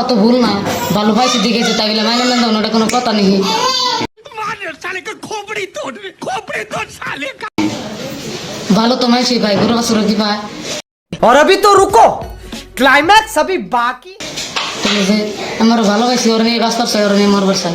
তো ভুল না ভালো পাইছে দেখেছে তাই বলে মাইনে না ওটা কোনো কথা নেই ভালো তো মাইছে ভাই গরু বাছুর কি পায় और अभी तो रुको क्लाइमैक्स अभी बाकी তাহলে যে আমার ভালো পাইছে ওর নিয়ে বাস করছে ওর নিয়ে মরবার চাই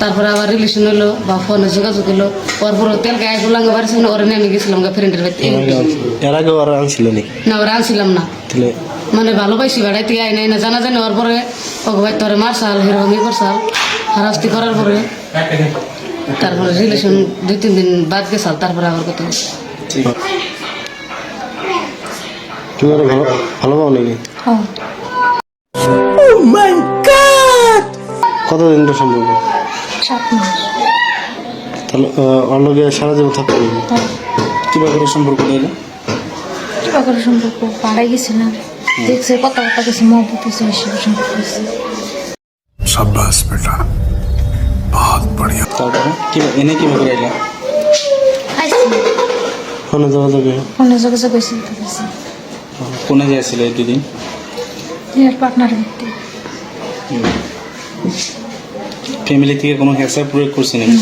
তারপরে আবার রিলেশন হলো বা ফোনে যোগাযোগ হলো ওর পরে তেল গায়ে গুলাঙ্গ বাড়ি ছিল ওর নিয়ে গেছিলাম ফ্রেন্ডের বাড়িতে। এর আগে ওরা আনছিল নাকি? না ওরা আনছিলাম না। মানে ভালোবাসি বেড়াইতে আই নাই না জানা জানি হওয়ার পরে ওকে ভাই তোরে মারসাল হিরকম ই করসাল হারাস্তি করার পরে তারপরে রিলেশন দুই তিন দিন বাদ গেছাল তারপরে আবার তুমি ভালো ভালো পাও নাকি? কতদিন তো সম্পর্ক? তাহলে অলগে সারা জীবন থাকতে হবে। হ্যাঁ। কীভাবে করে সম্পর্ক নিয়ে এলেন কীভাবে করে সম্পর্ক? পাড়ায় কথা কথা কিছু মহব্বত হয়েছে হিসেবে সম্পর্ক হয়েছে সাব্বাস বেটা। বহুত বড়িয়া। তারপরে? কি এনে কি করে এলা ফোনে যোগাযোগ ফোনে যোগাযোগ হয়েছে কোনে যাইছিলে দুদিন পার্টনার ভিত্তি ফ্যামিলি থেকে কোনো হেসার প্রয়োগ করছে নাকি?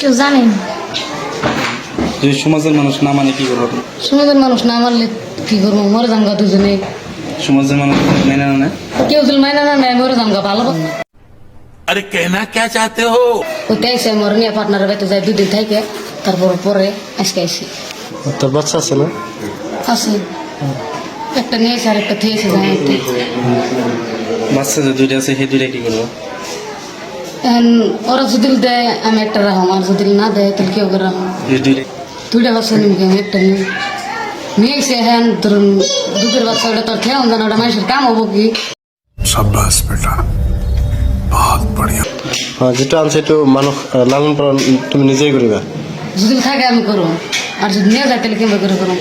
কেউ জানেন যদি সমাজের মানুষ না মানে কি করব? সমাজের মানুষ না মানলে কি করব? মরে জামগা দুজনে। সমাজের মানুষ মেনে না। কেউ যদি মেনে না নেয় মরে জামগা ভালো আরে কেনা কে চাতে হো? ওতে আইসে মরনিয়া পার্টনার বাইতে যায় দুদিন থাকে তারপর পরে আজকে আইসি তোর বাচ্চা আছে না? আছে। একটা নিয়েছে আর একটা থিয়েছে বাচ্চা যে দুইটা আছে সেই দুইটা কি করব? ওরা যদি দেয় আমি একটা রাখলাম আর যদি না দেয় তাহলে কেউ রাখলাম দুইটা বাচ্চা নিমকে আমি একটা নিই নিয়েছে হ্যাঁ ধরুন দুধের বাচ্চা ওটা তো খেয়ে না ওটা মানুষের কাম হব কি? সাব্বাস বেটা। বহুত বড়িয়া। হ্যাঁ যেটা আনছে একটু মানুষ লালন পালন তুমি নিজেই করিবা। যদি থাকে আমি করব। আর যদি নিয়ে যায় তাহলে কিংবা করে করব?